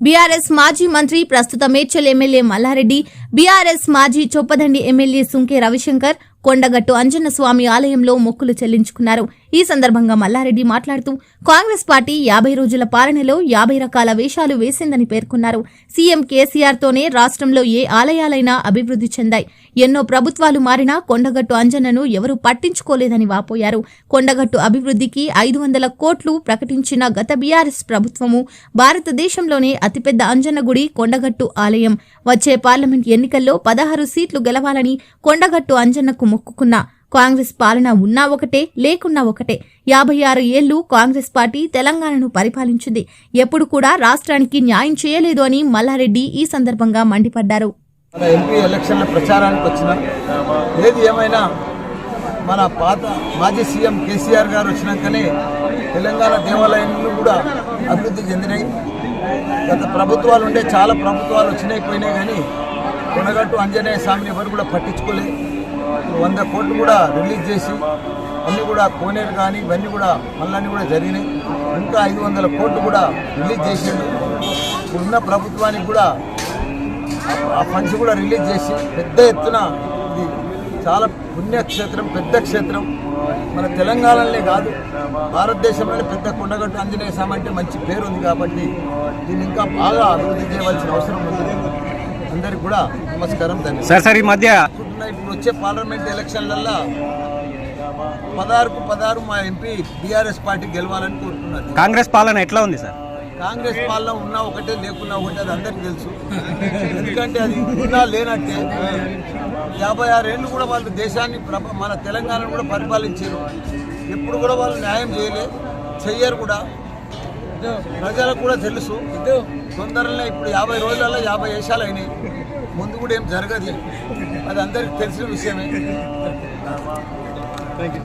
BRS మాజీ మంత్రి ప్రస్తుత మేడ్చల్ ఎమ్మెల్యే మల్లారెడ్డి బీఆర్ఎస్ మాజీ చొప్పదండి ఎమ్మెల్యే సుంకే రవిశంకర్ కొండగట్టు అంజన్నస్వామి ఆలయంలో మొక్కులు చెల్లించుకున్నారు. ఈ సందర్భంగా మల్లారెడ్డి మాట్లాడుతూ కాంగ్రెస్ పార్టీ యాభై రోజుల పాలనలో యాభై రకాల వేషాలు వేసిందని పేర్కొన్నారు. సీఎం కేసీఆర్ తోనే రాష్ట్రంలో ఏ ఆలయాలైనా అభివృద్ధి చెందాయి. ఎన్నో ప్రభుత్వాలు మారినా కొండగట్టు అంజన్నను ఎవరూ పట్టించుకోలేదని వాపోయారు. కొండగట్టు అభివృద్ధికి ఐదు వందల కోట్లు ప్రకటించిన గత బీఆర్ఎస్ ప్రభుత్వము భారతదేశంలోనే అతిపెద్ద అంజన్న గుడి కొండగట్టు ఆలయం. వచ్చే పార్లమెంట్ ఎన్నికల్లో పదహారు సీట్లు గెలవాలని కొండగట్టు అంజన్నకు మొక్కుకున్నా కాంగ్రెస్ పాలన ఉన్నా ఒకటే లేకున్నా ఒకటే. యాభై ఆరు ఏళ్ళు కాంగ్రెస్ పార్టీ తెలంగాణను పరిపాలించింది. ఎప్పుడు కూడా రాష్ట్రానికి న్యాయం చేయలేదు అని మల్లారెడ్డి ఈ సందర్భంగా మండిపడ్డారు. మన ఎంపీ ఎలక్షన్ల ప్రచారానికి వచ్చిన ఏది ఏమైనా మన పాత మాజీ సీఎం కేసీఆర్ గారు వచ్చినాకనే తెలంగాణ దేవాలయాలు కూడా అభివృద్ధి చెందినాయి. గత ప్రభుత్వాలు ఉంటే చాలా ప్రభుత్వాలు వచ్చినాయి పోయినాయి కానీ కొనగట్టు ఆంజనేయ స్వామిని ఎవరు కూడా పట్టించుకోలేదు వంద కోట్లు కూడా రిలీజ్ చేసి అన్నీ కూడా కోనేరు కానీ ఇవన్నీ కూడా మళ్ళీ కూడా జరిగినాయి. ఇంకా ఐదు వందల కోట్లు కూడా రిలీజ్ చేసిండు. ఇప్పుడున్న ప్రభుత్వానికి కూడా ఆ ఫండ్స్ కూడా రిలీజ్ చేసి పెద్ద ఎత్తున ఇది చాలా పుణ్యక్షేత్రం పెద్ద క్షేత్రం. మన తెలంగాణలోనే కాదు భారతదేశంలోనే పెద్ద కొండగట్టు ఆంజనేయ స్వామి అంటే మంచి పేరు ఉంది కాబట్టి దీన్ని ఇంకా బాగా అభివృద్ధి చేయవలసిన అవసరం ఉంది. అందరికి కూడా నమస్కారం ధన్యవాదాలు. సార్ సార్ ఈ మధ్య అనుకుంటున్నా ఇప్పుడు వచ్చే పార్లమెంట్ ఎలక్షన్లల్లో పదహారుకు పదహారు మా ఎంపీ బీఆర్ఎస్ పార్టీ గెలవాలని కోరుతున్నారు. కాంగ్రెస్ పాలన ఎట్లా ఉంది సార్? కాంగ్రెస్ పాలన ఉన్నా ఒకటే లేకున్నా ఒకటే అది అందరికీ తెలుసు. ఎందుకంటే అది ఉన్నా లేనట్టే యాభై ఆరేళ్ళు కూడా వాళ్ళు దేశాన్ని మన తెలంగాణను కూడా పరిపాలించారు. ఎప్పుడు కూడా వాళ్ళు న్యాయం చేయలే చెయ్యరు కూడా. ప్రజలకు కూడా తెలుసు. తొందరలో ఇప్పుడు యాభై రోజులలో యాభై వేషాలు అయినాయి. ముందు కూడా ఏం జరగదు. అది అందరికీ తెలిసిన విషయమే. Thank you